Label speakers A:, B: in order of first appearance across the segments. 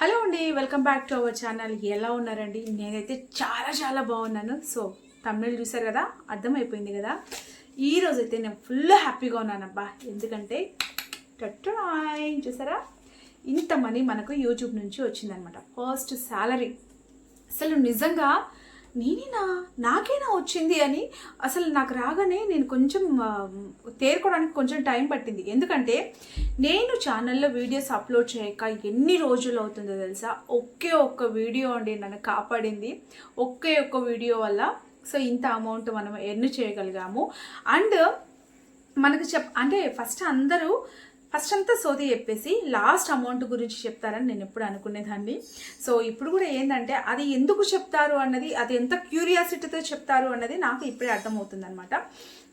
A: Hello అండి welcome back to our channel. ఎలా ఉన్నారండి? నేనైతే చాలా చాలా బాగున్నాను. సో తమిళ చూసారు కదా అర్థమైపోయింది కదా. ఈ అయితే నేను ఫుల్ హ్యాపీగా ఉన్నానబ్బా. ఎందుకంటే టట్టునాయ్ చూసారా? ఇంత మనీ మనకు యూట్యూబ్ నుంచి వచ్చిందనమాట. ఫస్ట్ శాలరీ అసలు నిజంగా నేనేనా? నాకేనా వచ్చింది అని అసలు నాకు రాగానే నేను కొంచెం తేరుకోవడానికి కొంచెం టైం పట్టింది. ఎందుకంటే నేను ఛానల్లో వీడియోస్ అప్లోడ్ చేయక ఎన్ని రోజులు అవుతుందో తెలుసా? ఒకే ఒక్క వీడియో అండి నన్ను కాపాడింది. ఒకే ఒక్క వీడియో వల్ల సో ఇంత అమౌంట్ మనం ఎర్న్ చేయగలిగాము. అండ్ మనకు చెప్ అంటే ఫస్ట్ అందరూ ఫస్ట్ అంతా సోది చెప్పేసి లాస్ట్ అమౌంట్ గురించి చెప్తారని నేను ఎప్పుడు అనుకునేదాన్ని. సో ఇప్పుడు కూడా ఏంటంటే అది ఎందుకు చెప్తారు అన్నది అది ఎంత క్యూరియాసిటీతో చెప్తారు అన్నది నాకు ఇప్పుడే అర్థమవుతుంది అనమాట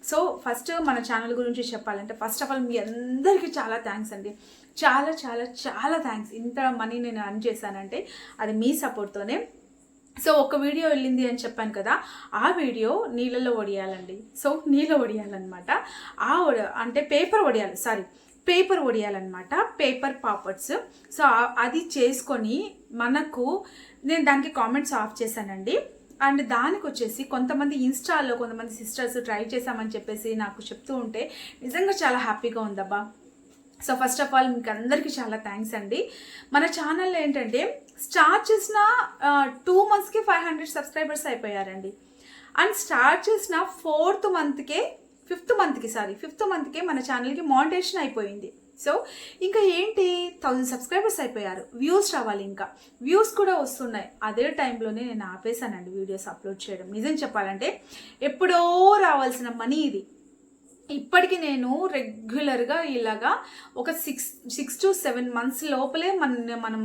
A: సో ఫస్ట్ మన ఛానల్ గురించి చెప్పాలంటే ఫస్ట్ ఆఫ్ ఆల్ మీ అందరికీ చాలా థ్యాంక్స్ అండి. చాలా చాలా చాలా థ్యాంక్స్. ఇంత మనీ నేను అర్న్ చేశానంటే అది మీ సపోర్ట్తోనే. సో ఒక వీడియో వెళ్ళింది అని చెప్పాను కదా ఆ వీడియో నీళ్ళలో వడియాలండి సో నీళ్ళు వడియాలన్నమాట ఆ వడ అంటే పేపర్ వడియాలి సారీ. పేపర్ వడియాలన్నమాట పేపర్ పాపర్స్. సో అది చేసుకొని మనకు నేను దానికి కామెంట్స్ ఆఫ్ చేశానండి. అండ్ దానికి వచ్చేసి కొంతమంది ఇన్స్టాలో కొంతమంది సిస్టర్స్ ట్రై చేశామని చెప్పేసి నాకు చెప్తూ ఉంటే నిజంగా చాలా హ్యాపీగా ఉందబ్బా. సో ఫస్ట్ ఆఫ్ ఆల్ మీకు అందరికీ చాలా థ్యాంక్స్ అండి. మన ఛానల్లో ఏంటంటే స్టార్ట్ చేసిన టూ మంత్స్కి ఫైవ్ హండ్రెడ్ సబ్స్క్రైబర్స్ అయిపోయారండి. అండ్ స్టార్ట్ చేసిన ఫోర్త్ మంత్కే ఫిఫ్త్ మంత్కి సారీ ఫిఫ్త్ మంత్కే మన ఛానల్కి మానిటేషన్ అయిపోయింది. సో ఇంకా ఏంటి? థౌజండ్ సబ్స్క్రైబర్స్ అయిపోయారు. వ్యూస్ రావాలి ఇంకా. వ్యూస్ కూడా వస్తున్నాయి. అదే టైంలోనే నేను ఆపేశానండి వీడియోస్ అప్లోడ్ చేయడం. నిజం చెప్పాలంటే ఎప్పుడో రావాల్సిన మనీ ఇది. ఇప్పటికి నేను రెగ్యులర్గా ఇలాగా ఒక six six to seven months లోపలే మన మనం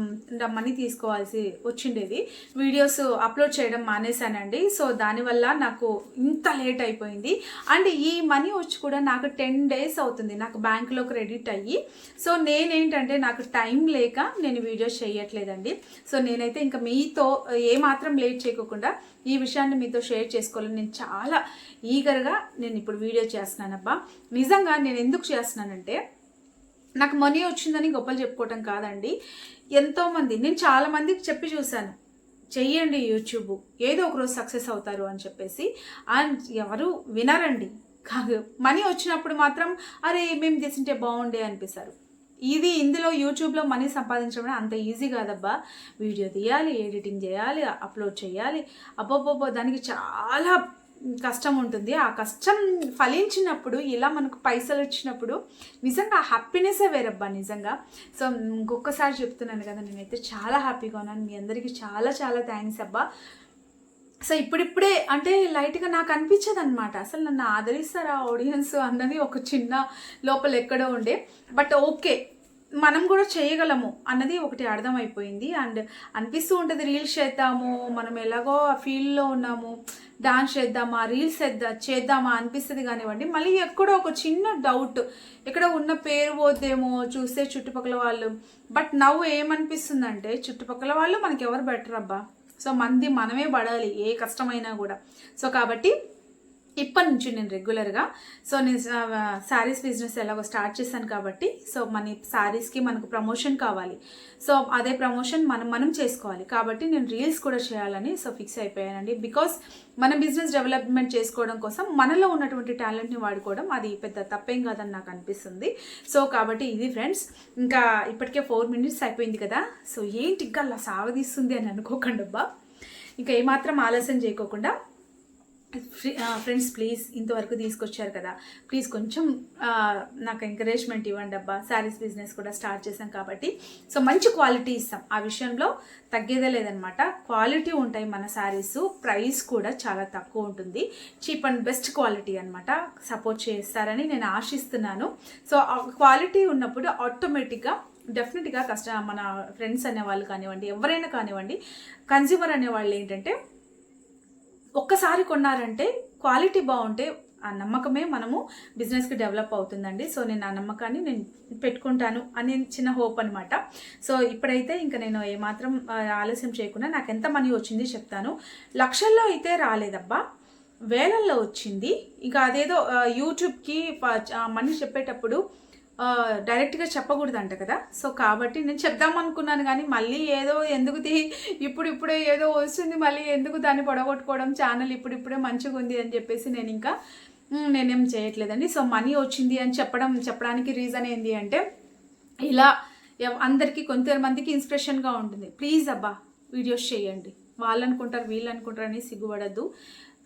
A: మనీ తీసుకోవాల్సి వచ్చిండేది. వీడియోస్ అప్లోడ్ చేయడం మానేశానండి. సో దానివల్ల నాకు ఇంత లేట్ అయిపోయింది. అండ్ ఈ మనీ వచ్చి కూడా నాకు టెన్ డేస్ అవుతుంది. నాకు బ్యాంకులో క్రెడిట్ అయ్యి. సో నేనేంటంటే నాకు టైం లేక నేను వీడియోస్ చేయట్లేదండి. సో నేనైతే ఇంకా మీతో ఏమాత్రం లేట్ చేయకోకుండా ఈ విషయాన్ని మీతో షేర్ చేసుకోవాలని నేను చాలా ఈగర్గా నేను ఇప్పుడు వీడియో చేస్తున్నానబ్బా నిజంగా నేను ఎందుకు చేస్తున్నానంటే నాకు మనీ వచ్చిందని గొప్పలు చెప్పుకోవటం కాదండి. ఎంతోమంది నేను చాలామందికి చెప్పి చూశాను చెయ్యండి యూట్యూబ్ ఏదో ఒకరోజు సక్సెస్ అవుతారు అని చెప్పేసి. అండ్ ఎవరు వినరండి. కాదు మనీ వచ్చినప్పుడు మాత్రం అరే మేము చేసింటే బాగుండే అనిపిస్తారు. ఇది ఇందులో యూట్యూబ్లో మనీ సంపాదించడం అంత ఈజీ కాదబ్బా. వీడియో తీయాలి ఎడిటింగ్ చేయాలి అప్లోడ్ చేయాలి. అబ్బోబ్బో దానికి చాలా కష్టం ఉంటుంది. ఆ కష్టం ఫలించినప్పుడు ఇలా మనకు పైసలు వచ్చినప్పుడు నిజంగా హ్యాపీనెస్సే వేరబ్బా నిజంగా. సో ఇంకొకసారి చెప్తున్నాను కదా నేనైతే చాలా హ్యాపీగా ఉన్నాను. మీ అందరికీ చాలా చాలా థ్యాంక్స్ అబ్బా. సో ఇప్పుడిప్పుడే అంటే లైట్గా నాకు అనిపించదు అనమాట అసలు నన్ను ఆదరిస్తారు ఆ ఆడియన్స్ అన్నది ఒక చిన్న లోపల ఎక్కడో ఉండే. బట్ ఓకే మనం కూడా చేయగలము అన్నది ఒకటి అర్థమైపోయింది. అండ్ అనిపిస్తూ ఉంటుంది రీల్స్ చేద్దాము మనం ఎలాగో ఆ ఫీల్డ్లో ఉన్నాము డాన్స్ చేద్దామా రీల్స్ చేద్దా చేద్దామా అనిపిస్తుంది కానివ్వండి. మళ్ళీ ఎక్కడో ఒక చిన్న డౌట్ ఎక్కడ ఉన్న పేరు పోద్దేమో చూస్తే చుట్టుపక్కల వాళ్ళు. బట్ నవ్వు ఏమనిపిస్తుందంటే చుట్టుపక్కల వాళ్ళు మనకి ఎవరు బెటర్ అబ్బా. సో మంది మనమే పడాలి ఏ కష్టమైనా కూడా. సో కాబట్టి ఇప్పటి నుంచి నేను రెగ్యులర్గా సో నేను శారీస్ బిజినెస్ ఎలాగో స్టార్ట్ చేశాను కాబట్టి సో మన శారీస్కి మనకు ప్రమోషన్ కావాలి. సో అదే ప్రమోషన్ మనం మనం చేసుకోవాలి. కాబట్టి నేను రీల్స్ కూడా చేయాలని సో ఫిక్స్ అయిపోయానండి. బికాస్ మన బిజినెస్ డెవలప్మెంట్ చేసుకోవడం కోసం మనలో ఉన్నటువంటి టాలెంట్ని వాడుకోవడం అది పెద్ద తప్పేం కాదని నాకు అనిపిస్తుంది. సో కాబట్టి ఇది ఫ్రెండ్స్ ఇంకా ఇప్పటికే ఫోర్ మినిట్స్ అయిపోయింది కదా. సో ఏంటి ఇంకా అలా సాగదీస్తుంది అని అనుకోకండి అబ్బా ఇంకా ఏమాత్రం ఆలస్యం చేయకోకుండా ఫ్రెండ్స్ ప్లీజ్ ఇంతవరకు తీసుకొచ్చారు కదా. ప్లీజ్ కొంచెం నాకు ఎంకరేజ్మెంట్ ఇవ్వండి అబ్బా. శారీస్ బిజినెస్ కూడా స్టార్ట్ చేశాం కాబట్టి. సో మంచి క్వాలిటీ ఇస్తాం. ఆ విషయంలో తగ్గేదే లేదనమాట. క్వాలిటీ ఉంటాయి మన శారీస్ ప్రైస్ కూడా చాలా తక్కువ ఉంటుంది. చీప్ అండ్ బెస్ట్ క్వాలిటీ అనమాట సపోర్ట్ చేస్తారని నేను ఆశిస్తున్నాను. సో క్వాలిటీ ఉన్నప్పుడు ఆటోమేటిక్గా డెఫినెట్గా కష్ట మన ఫ్రెండ్స్ అనేవాళ్ళు కానివ్వండి ఎవరైనా కానివ్వండి కన్జ్యూమర్ అనేవాళ్ళు ఏంటంటే ఒక్కసారి కొన్నారంటే క్వాలిటీ బాగుంటే ఆ నమ్మకమే మనము బిజినెస్కి డెవలప్ అవుతుందండి. సో నేను ఆ నమ్మకాన్ని నేను పెట్టుకుంటాను అని చిన్న హోప్ అనమాట సో ఇప్పుడైతే ఇంకా నేను ఏమాత్రం ఆలస్యం చేయకుండా నాకు ఎంత మనీ వచ్చింది చెప్తాను. లక్షల్లో అయితే రాలేదబ్బా. వేలల్లో వచ్చింది. ఇంకా అదేదో యూట్యూబ్కి ప- మనీ చెప్పేటప్పుడు డైరెక్ట్గా చెప్పకూడదంట కదా. సో కాబట్టి నేను చెప్దాం అనుకున్నాను కానీ మళ్ళీ ఏదో ఎందుకు తీ ఇప్పుడు ఇప్పుడే ఏదో వస్తుంది మళ్ళీ ఎందుకు దాన్ని పొడగొట్టుకోవడం ఛానల్ ఇప్పుడు ఇప్పుడే మంచిగా ఉంది అని చెప్పేసి నేను ఇంకా నేనేం చేయట్లేదండి. సో మనీ వచ్చింది అని చెప్పడం చెప్పడానికి రీజన్ ఏంటి అంటే ఇలా అందరికీ కొంతమందికి ఇన్స్పిరేషన్గా ఉంటుంది. ప్లీజ్ అబ్బా వీడియోస్ చేయండి. వాళ్ళు అనుకుంటారు వీళ్ళు అనుకుంటారు అని సిగ్గుపడద్దు.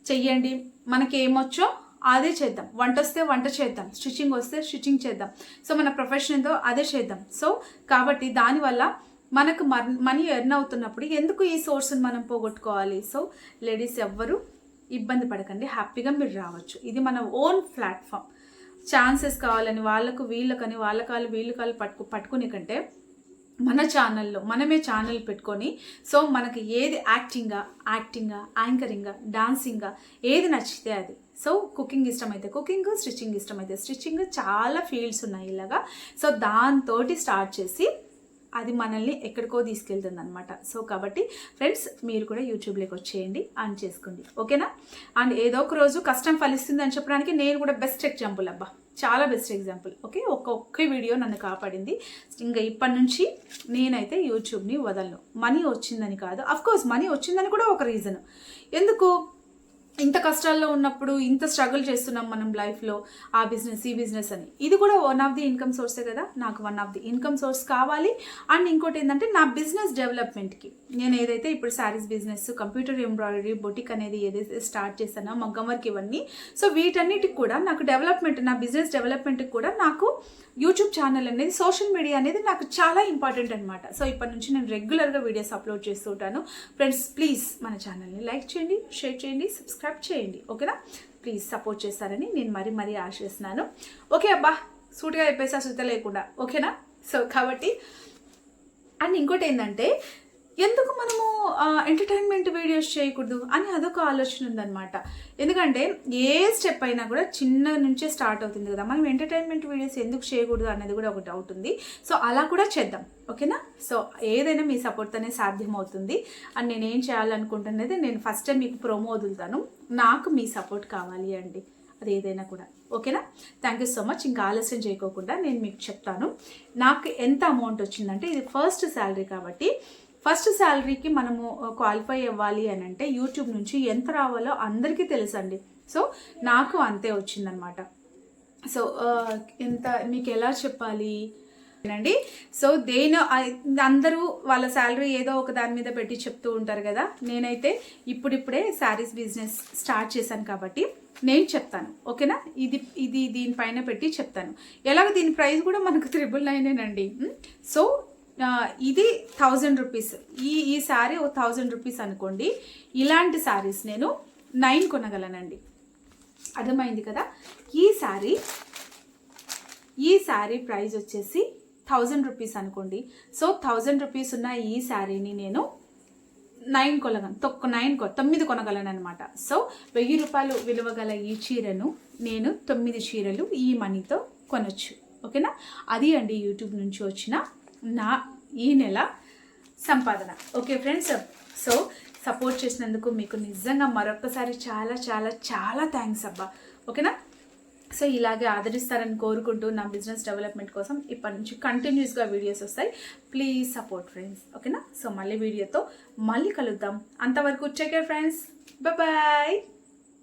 A: చెయ్యండి. మనకి ఏమొచ్చో అదే చేద్దాం. వంట వస్తే వంట చేద్దాం. స్టిచ్చింగ్ వస్తే స్టిచ్చింగ్ చేద్దాం. సో మన ప్రొఫెషన్ ఏదో అదే చేద్దాం. సో కాబట్టి దానివల్ల మనకు మనీ ఎర్న్ అవుతున్నప్పుడు ఎందుకు ఈ సోర్స్ని మనం పోగొట్టుకోవాలి? సో లేడీస్ ఎవ్వరు ఇబ్బంది పడకండి. హ్యాపీగా మీరు రావచ్చు. ఇది మన ఓన్ ప్లాట్ఫామ్ ఛాన్సెస్ కావాలని వాళ్ళకు వీళ్ళకని వాళ్ళ కాళ్ళు వీళ్ళు కాళ్ళు పట్టుకు పట్టుకునే కంటే మన ఛానల్లో మనమే ఛానల్ పెట్టుకొని సో మనకి ఏది యాక్టింగ్గా యాక్టింగ్గా యాంకరింగ్గా డాన్సింగా ఏది నచ్చితే అది. సో కుకింగ్ ఇష్టమైతే కుకింగ్ స్టిచ్చింగ్ ఇష్టమైతే స్టిచ్చింగ్ చాలా ఫీల్డ్స్ ఉన్నాయి ఇలాగా. సో దాంతో స్టార్ట్ చేసి అది మనల్ని ఎక్కడికో తీసుకెళ్తుంది అనమాట సో కాబట్టి ఫ్రెండ్స్ మీరు కూడా యూట్యూబ్లోకి వచ్చేయండి ఆన్ చేసుకోండి. ఓకేనా? అండ్ ఏదో ఒక రోజు కష్టం ఫలిస్తుంది అని చెప్పడానికి నేను కూడా బెస్ట్ ఎగ్జాంపుల్ అబ్బా. చాలా బెస్ట్ ఎగ్జాంపుల్. ఓకే? ఒక్క ఒక్క వీడియో నన్ను కాపాడింది. ఇంకా ఇప్పటి నుంచి నేనైతే యూట్యూబ్ని వదలను. మనీ వచ్చిందని కాదు. అఫ్కోర్స్ మనీ వచ్చిందని కూడా ఒక రీజన్. ఎందుకు? ఇంత కష్టాల్లో ఉన్నప్పుడు ఇంత స్ట్రగుల్ చేస్తున్నాం మనం లైఫ్లో ఆ బిజినెస్ ఈ బిజినెస్ అని. ఇది కూడా వన్ ఆఫ్ ది ఇన్కమ్ సోర్సే కదా? నాకు one of the income source కావాలి. అండ్ ఇంకోటి ఏంటంటే నా బిజినెస్ డెవలప్మెంట్కి నేను ఏదైతే ఇప్పుడు saris business computer embroidery boutique అనేది ఏదైతే స్టార్ట్ చేశానో మగ్గం వర్క్ ఇవన్నీ. సో వీటన్నిటికి కూడా నాకు డెవలప్మెంట్ నా బిజినెస్ డెవలప్మెంట్కి కూడా నాకు యూట్యూబ్ ఛానల్ అనేది సోషల్ మీడియా అనేది నాకు చాలా ఇంపార్టెంట్ అనమాట సో ఇప్పటి నుంచి నేను రెగ్యులర్గా వీడియోస్ అప్లోడ్ చేస్తూ ఉంటాను. ఫ్రెండ్స్ ప్లీజ్ మన ఛానల్ని లైక్ చేయండి షేర్ చేయండి సబ్స్క్రైబ్ చేయండి ఓకేనా? ప్లీజ్ సపోర్ట్ చేస్తారని నేను మరీ మరీ ఆశిస్తున్నాను ఓకే అబ్బా సూటిగా చెప్పేసా సుత లేకుండా ఓకేనా? సో కాబట్టి అండ్ ఇంకోటి ఏంటంటే ఎందుకు మనము ఎంటర్టైన్మెంట్ వీడియోస్ చేయకూడదు అని అదొక ఆలోచన ఉందన్నమాట. ఎందుకంటే ఏ స్టెప్ అయినా కూడా చిన్న నుంచే స్టార్ట్ అవుతుంది కదా. మనం ఎంటర్టైన్మెంట్ వీడియోస్ ఎందుకు చేయకూడదు అనేది కూడా ఒక డౌట్ ఉంది. సో అలా కూడా చేద్దాం. ఓకేనా? సో ఏదైనా మీ సపోర్ట్తోనే సాధ్యమవుతుంది. అండ్ నేను ఏం చేయాలనుకుంటున్నది నేను ఫస్ట్ టైం మీకు ప్రోమో వదులుతాను. నాకు మీ సపోర్ట్ కావాలి అండి. అది ఏదైనా కూడా. ఓకేనా? థ్యాంక్ యూ సో మచ్ ఇంకా ఆలస్యం చేయకోకుండా నేను మీకు చెప్తాను. నాకు ఎంత అమౌంట్ వచ్చిందంటే ఇది ఫస్ట్ శాలరీ కాబట్టి ఫస్ట్ శాలరీకి మనము క్వాలిఫై అవ్వాలి అని అంటే యూట్యూబ్ నుంచి ఎంత రావాలో అందరికీ తెలుసండి. సో నాకు అంతే వచ్చిందనమాట. సో ఎంత మీకు ఎలా చెప్పాలి? అండి. సో దేని అందరూ వాళ్ళ శాలరీ ఏదో ఒక దాని మీద పెట్టి చెప్తూ ఉంటారు కదా. నేనైతే ఇప్పుడిప్పుడే శారీస్ బిజినెస్ స్టార్ట్ చేశాను కాబట్టి నేను చెప్తాను. ఓకేనా? ఇది ఇది దీనిపైన పెట్టి చెప్తాను. ఎలాగ దీని ప్రైస్ కూడా మనకు త్రిబుల్ నైనేనండి. సో ఇది థౌజండ్ రూపీస్ ఈ ఈ శారీ ఒక థౌజండ్ రూపీస్ అనుకోండి. ఇలాంటి శారీస్ నేను నైన్ కొనగలనండి. అర్థమైంది కదా? ఈ శారీ ఈ శారీ ప్రైస్ వచ్చేసి థౌజండ్ రూపీస్ అనుకోండి. సో థౌజండ్ రూపీస్ ఉన్న ఈ శారీని నేను నైన్ కొనగలను తొక్క నైన్ కొ తొమ్మిది కొనగలను అనమాట సో వెయ్యి రూపాయలు విలువ గల ఈ చీరను నేను తొమ్మిది చీరలు ఈ మనీతో కొనొచ్చు. ఓకేనా? అది అండి యూట్యూబ్ నుంచి వచ్చిన నా ఈ నెల సంపాదన. ఓకే ఫ్రెండ్స్ సో సపోర్ట్ చేసినందుకు మీకు నిజంగా మరొకసారి చాలా చాలా చాలా థ్యాంక్స్ అబ్బా. ఓకేనా సో ఇలాగే ఆదరిస్తారని కోరుకుంటూ నా బిజినెస్ డెవలప్మెంట్ కోసం ఇప్పటి నుంచి కంటిన్యూస్గా వీడియోస్ వస్తాయి. ప్లీజ్ సపోర్ట్ ఫ్రెండ్స్ ఓకేనా సో మళ్ళీ వీడియోతో మళ్ళీ కలుద్దాం. అంతవరకు చెక్ ఫ్రెండ్స్ బాయ్